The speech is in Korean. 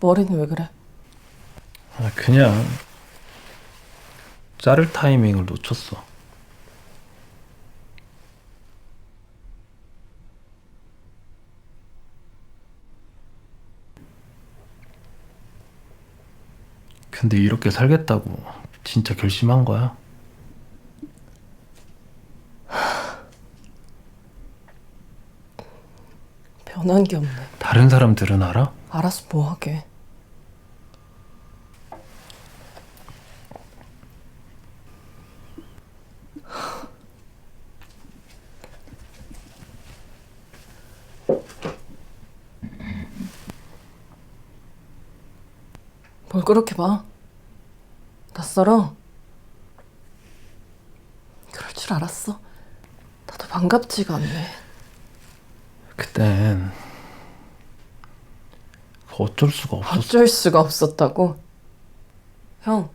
머리는 왜 그래? 아, 그냥 자를 타이밍을 놓쳤어. 근데 이렇게 살겠다고 진짜 결심한 거야? 변한 게 없네. 다른 사람들은 알아? 알아서 뭐 하게. 뭘 그렇게 봐? 낯설어? 그럴 줄 알았어. 나도 반갑지가 않네. 그땐 어쩔 수가 없었어. 어쩔 수가 없었다고? 형,